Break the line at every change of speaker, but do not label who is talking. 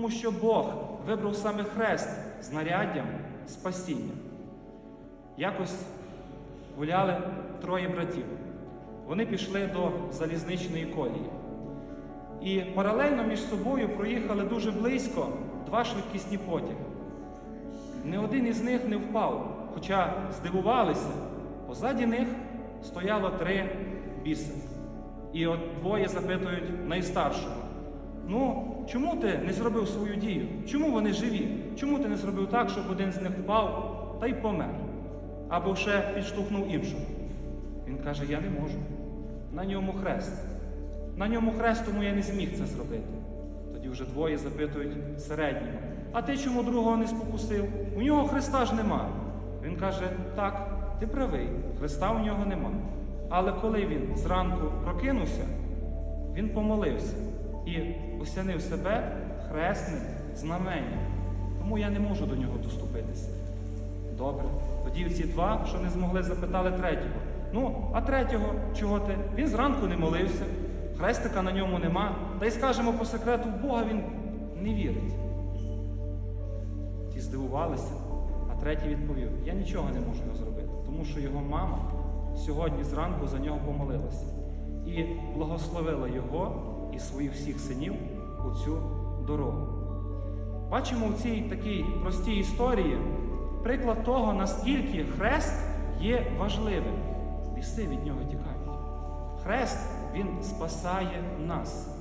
Тому що Бог вибрав саме хрест знаряддям спасіння. Якось гуляли троє братів. Вони пішли до залізничної колії. І паралельно між собою проїхали дуже близько два швидкісні потяги. Ні один із них не впав, хоча здивувалися. Позаді них стояло три біси. І от двоє запитують найстаршого: ну, чому ти не зробив свою дію? Чому вони живі? Чому ти не зробив так, щоб один з них впав та й помер? Або ще підштовхнув іншого? Він каже: Я не можу. На ньому хрест. На ньому хрест, тому я не зміг це зробити. Тоді вже двоє запитують середнього. А ти чому другого не спокусив? У нього хреста ж нема. Він каже: Так, ти правий, хреста у нього нема. Але коли він зранку прокинувся, він помолився осянив себе хресним знаменням. Тому я не можу до нього доступитися. Добре. Тоді ці два, що не змогли, запитали третього. Ну, а третього, чого ти? Він зранку не молився, хрестика на ньому нема. Та й скажемо по секрету, в Бога він не вірить. Ті здивувалися, а третій відповів: Я нічого не можу його зробити, тому що його мама сьогодні зранку за нього помолилася і благословила його і своїх всіх синів у цю дорогу. Бачимо в цій такій простій історії приклад того, наскільки хрест є важливим. Ліси від нього тікають. Хрест він спасає нас.